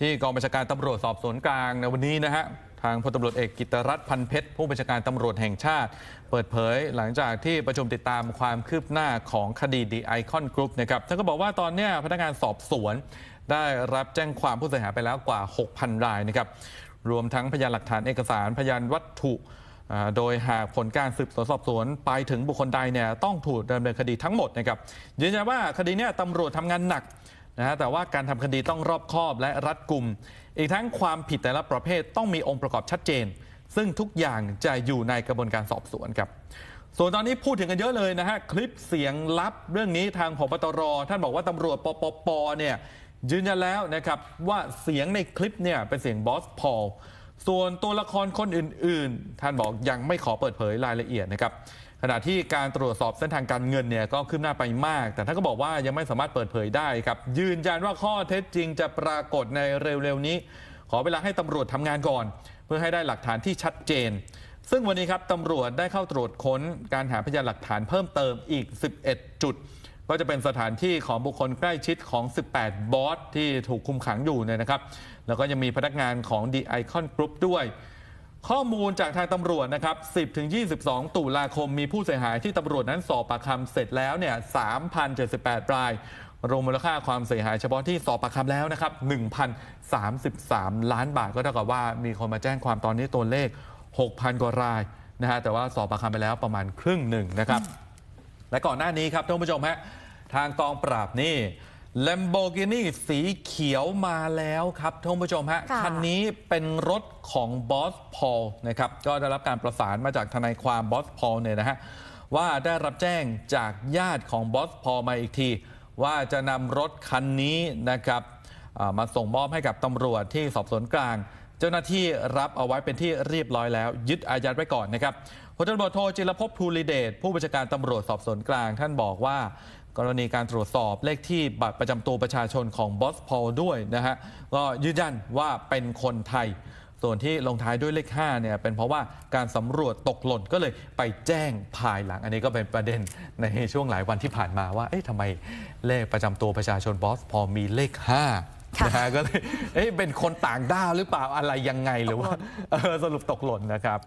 ที่กองบัญชาการตำรวจสอบสวนกลางในวันนี้นะฮะทางพลตำรวจเอกกิตรัตน์พันเพชรผู้บัญชาการตำรวจแห่งชาติ เปิดเผยหลังจากที่ประชุมติดตามความคืบหน้าของคดีดีไอคอนกรุ๊ปนะครับท่านก็บอกว่าตอนนี้พนักงานสอบสวน ได้รับแจ้งความผู้เสียหายไปแล้วกว่า 6,000 รายนะครับรวมทั้งพยานหลักฐานเอกสารพยานวัตถุโดยหากผลการสืบสวนสอบสวนไปถึงบุคคลใดเนี่ยต้องถูกดำเนินคดีทั้งหมดนะครับยืนยันว่าคดีนี้ตำรวจทำงานหนัก นะฮะแต่ว่าการทำคดีต้องรอบคอบและรัดกุม อีกทั้งความผิดแต่ละประเภทต้องมีองค์ประกอบชัดเจน ซึ่งทุกอย่างจะอยู่ในกระบวนการสอบสวนครับ ส่วนตอนนี้พูดถึงกันเยอะเลยนะฮะคลิปเสียงลับเรื่องนี้ทางพบตร ท่านบอกว่าตำรวจปปปเนี่ยยืนยันแล้วนะครับว่าเสียงในคลิปเนี่ยเป็นเสียงบอสพอลส่วนตัวละครคนอื่น ๆ ท่านบอกยังไม่ขอเปิดเผยรายละเอียดนะครับ ขณะที่การตรวจสอบเส้นทางการเงินเนี่ยก็คืบหน้าไปมาก แต่ท่านก็บอกว่ายังไม่สามารถเปิดเผยได้ครับ ยืนยันว่าข้อเท็จจริงจะปรากฏในเร็วๆนี้ ขอเวลาให้ตำรวจทำงานก่อน เพื่อให้ได้หลักฐานที่ชัดเจน ซึ่งวันนี้ครับตำรวจได้เข้าตรวจค้นการหาพยานหลักฐานเพิ่มเติมอีก 11 จุด ก็จะเป็นสถานที่ของบุคคลใกล้ชิดของ 18 บอสที่ถูกคุมขังอยู่เนี่ยนะครับ แล้วก็ยังมีพนักงานของ The Icon Group ด้วย ข้อมูลจากทางตำรวจนะครับ 10 ถึง 22 ตุลาคมมีผู้เสียหายที่ตำรวจนั้นสอบปากคำเสร็จแล้วเนี่ย 3,078 ราย รวมมูลค่าความเสียหายเฉพาะที่สอบปากคำแล้วนะครับ 1,033 ล้านบาทก็เท่ากับว่ามีคนมาแจ้งความตอนนี้ตัวเลข 6,000 กว่ารายนะฮะ แต่ว่าสอบปากคำไปแล้วประมาณครึ่งหนึ่งนะครับ และก่อนหน้านี้ครับท่านผู้ชมฮะ ทางกองปราบนี่ Lamborghini สีเขียวมาแล้วครับท่านผู้ชมฮะ ค่ะคันนี้เป็นรถของบอสพอลนะครับ ก็ได้รับการประสานมาจากทนายความบอสพอลเนี่ยนะฮะ ว่าได้รับแจ้งจากญาติของบอสพอลมาอีกที ว่าจะนำรถคันนี้นะครับอ่ามาส่งมอบให้กับตำรวจที่สอบสวนกลาง เจ้าหน้าที่รับเอาไว้เป็นที่เรียบร้อยแล้ว ยึดอายัดไว้ก่อนนะครับพลตำรวจโทจิรพภูริเดชผู้บัญชาการตำรวจสอบสวนกลาง ท่านบอกว่า กรณีการตรวจสอบเลขที่บัตรประจำตัวประชาชนของบอสพอลด้วยนะฮะก็ยืนยันว่าเป็นคนไทย ส่วนที่ลงท้ายด้วยเลข5เนี่ยเป็นเพราะว่าการสำรวจตกหล่นก็เลยไปแจ้งภายหลัง อันนี้ก็เป็นประเด็นในช่วงหลายวันที่ผ่านมาว่าเอ๊ะทำไมเลขประจำตัวประชาชนบอสพอลมีเลข5ค่ะ นะฮะก็เลยเอ๊ะเป็นคนต่างด้าวหรือเปล่าอะไรยังไงหรือว่าเออสรุปตกหล่นนะครับ